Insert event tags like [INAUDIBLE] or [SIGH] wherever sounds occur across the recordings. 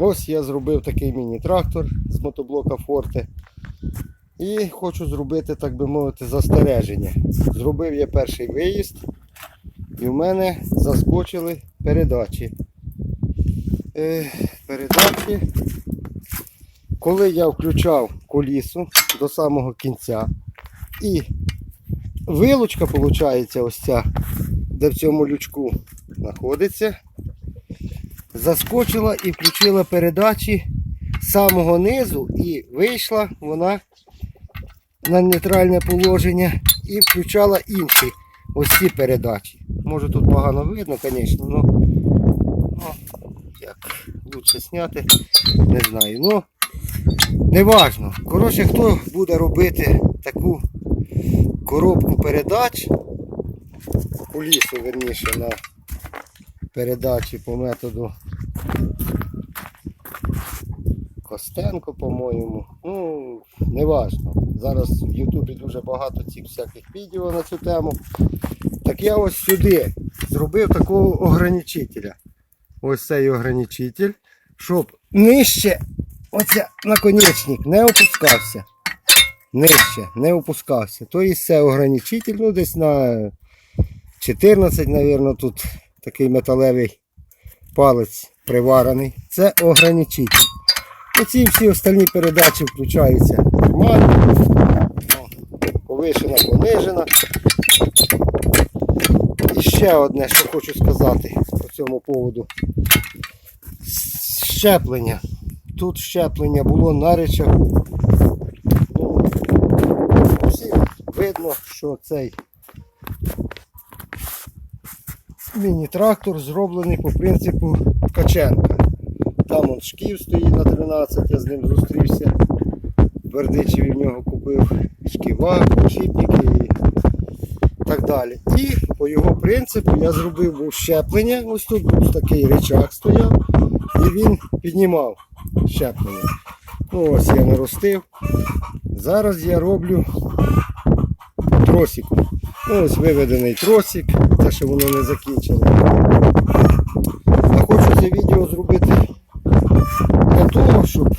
Ось я зробив такий міні-трактор з мотоблока Форте. І хочу зробити, так би мовити, застереження. Зробив я перший виїзд, і в мене заскочили передачі. Е, передачі. Коли я включав колісо до самого кінця, і вилучка, виходить, ось ця, де в цьому лючку знаходиться, заскочила і включила передачі з самого низу і вийшла вона на нейтральне положення і включала інші ось ці передачі. Може тут погано видно, звісно, але ну, як лучше зняти, не знаю. Ну, не важно. Коротше, хто буде робити таку коробку передач, кулісу, верніше, на передачі по методу Костенко, по-моєму. Ну, не важно. Зараз в Ютубі дуже багато цих всяких відео на цю тему. Так я ось сюди зробив такого ограничителя. Ось цей ограничитель, щоб нижче оця наконечник не опускався. Нижче не опускався. Тобто це ограничитель, ну десь на 14, мабуть, тут такий металевий палець приварений. Це ограничитель. Оці всі остальні передачі включаються нормально. Повишена, понижена. І ще одне, що хочу сказати по цьому поводу. Щеплення. Тут щеплення було на речагу. Ну, видно, що цей міні-трактор зроблений по принципу Ткаченка. Там он шків стоїть на 13, я з ним зустрівся. Бердичеві в нього купив шківа, чіпники і так далі. І по його принципу я зробив був щеплення. Ось тут був такий речак стояв і він піднімав щеплення. Ну, ось я наростив. Зараз я роблю тросиком. Ось виведений тросик, те, що воно не закінчено. А хочу це відео зробити для того, щоб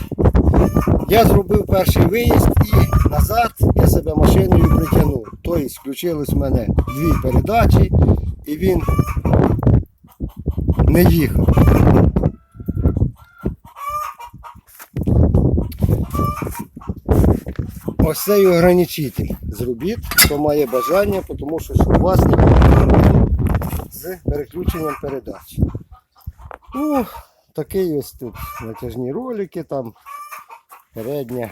я зробив перший виїзд і назад я себе машиною притягнув. Тобто включились в мене дві передачі і він не їхав. Ось цей ограничитель зробіть, хто має бажання, тому що у вас не проблем з переключенням передач. Ну, такий ось тут натяжні ролики, там передня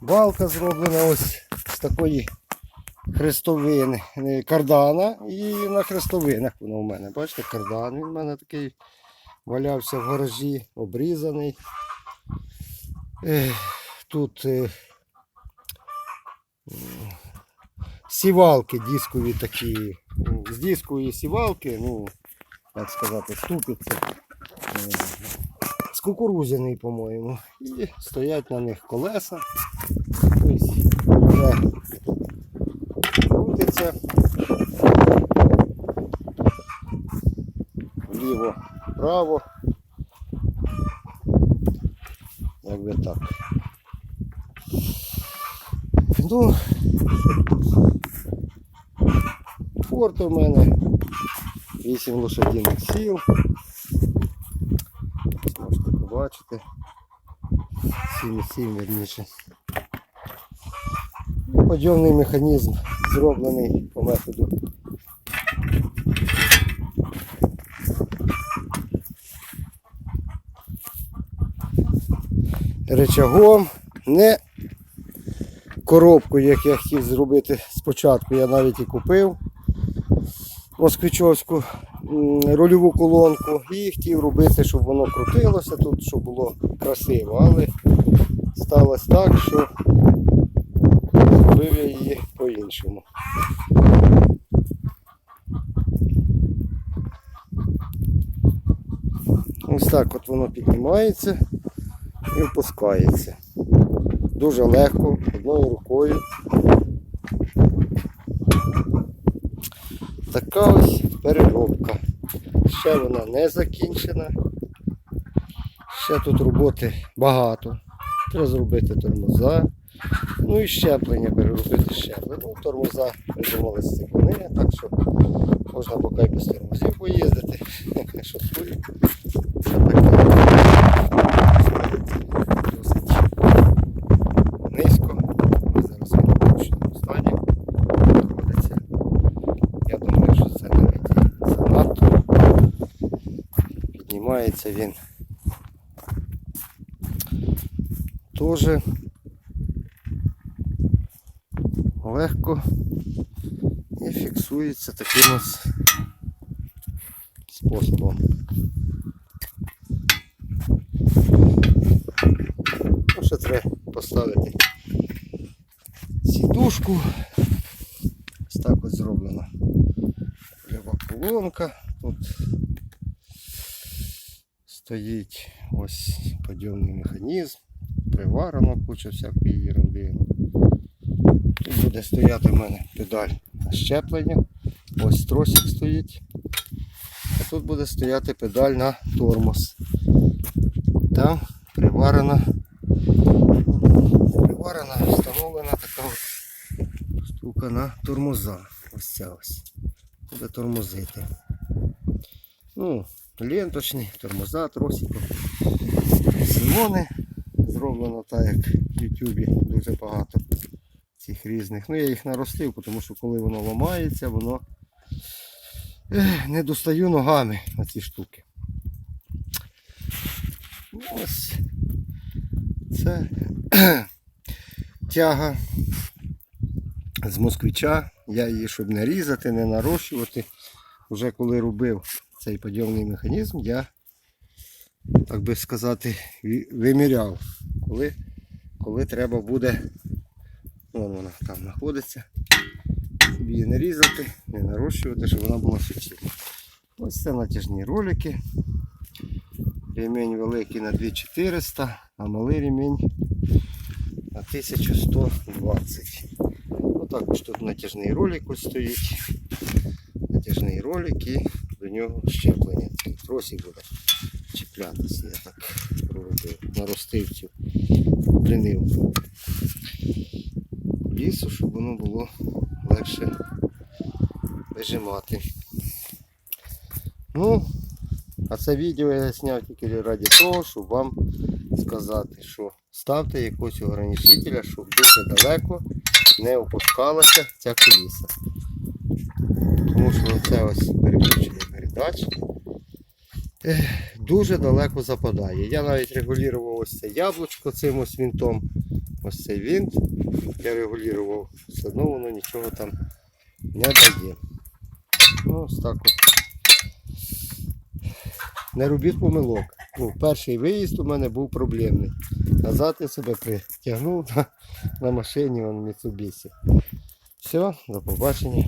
балка зроблена ось з такої хрестовини, е, кардана і на хрестовинах воно у мене. Бачите, кардан він у мене такий валявся в гаражі, обрізаний. Тут е, сівалки дискові такі. ну, З дискової сівалки, ну, як сказати, ступиться. е, З кукурузяний, по-моєму. І стоять на них колеса. Тобто вже крутиться. Вліво, вправо. Якби так. Ну, форт у мене 8 лошадиних сіл. Можете побачити. 7,7 верніше. Подйомний механізм зроблений по методу. Речагом, не коробку, як я хотів зробити спочатку, я навіть і купив москвичовську м, рульову колонку і хотів робити, щоб воно крутилося тут, щоб було красиво. Але сталося так, що зробив я її по-іншому. Ось так от воно піднімається і опускається. Дуже легко, одною рукою. Така ось переробка. ще вона не закінчена. Ще тут роботи багато. Треба зробити тормоза. Ну і щеплення, переробити щеплення. Ну, тормоза придумали стеклини, так що можна поки без тормозів поїздити. [LAUGHS] Шоткую. Це таке. Досить низько. Ми зараз в робочому стані знаходиться. Я думаю, що це навіть і занадто. Піднімається він теж легко і фіксується таким ось способом. Ну, ще треба поставити сідушку. Ось так ось зроблено. Лева колонка. Тут стоїть ось підйомний механізм, приварено куча всякої ерунди. Тут буде стояти в мене педаль на щеплення. Ось тросик стоїть. А тут буде стояти педаль на тормоз. Там приварена, приварена, встановлена така штука на тормоза. Ось ця ось. Буде тормозити. Ну, ленточний, тормоза, тросиком. Симони зроблено так, як в Ютубі дуже багато цих різних. Ну я їх наростив, тому що коли воно ламається, воно не достаю ногами на ці штуки. Ну, Ось це тяга з москвича. Я її, щоб не різати, не нарощувати. Вже коли робив цей підйомний механізм, я, так би сказати, виміряв, коли, коли треба буде Вон вона там знаходиться. Щоб її не різати, не нарощувати, щоб вона була суцільна. Ось це натяжні ролики. Ремінь великий на 2400, а малий ремінь на 1120. Отак ось тут натяжний ролик ось стоїть. Натяжний ролик і до нього щеплення. Тросик буде чіплятися. Я так проробив. Наростив цю принивку лісу, щоб воно було легше вижимати. Ну, а це відео я зняв тільки раді того, щоб вам сказати, що ставте якогось ограничителя, щоб дуже далеко не опускалася ця коліса. Тому що це ось переключення передач. Дуже далеко западає. Я навіть регулював ось це яблучко цим ось вінтом. Ось цей винт я регулював, все одно воно нічого там не дає. Ну, ось так от. Не робіть помилок. Ну, перший виїзд у мене був проблемний. Назад я себе притягнув [LAUGHS] на, на машині вон Mitsubishi. Все, до побачення.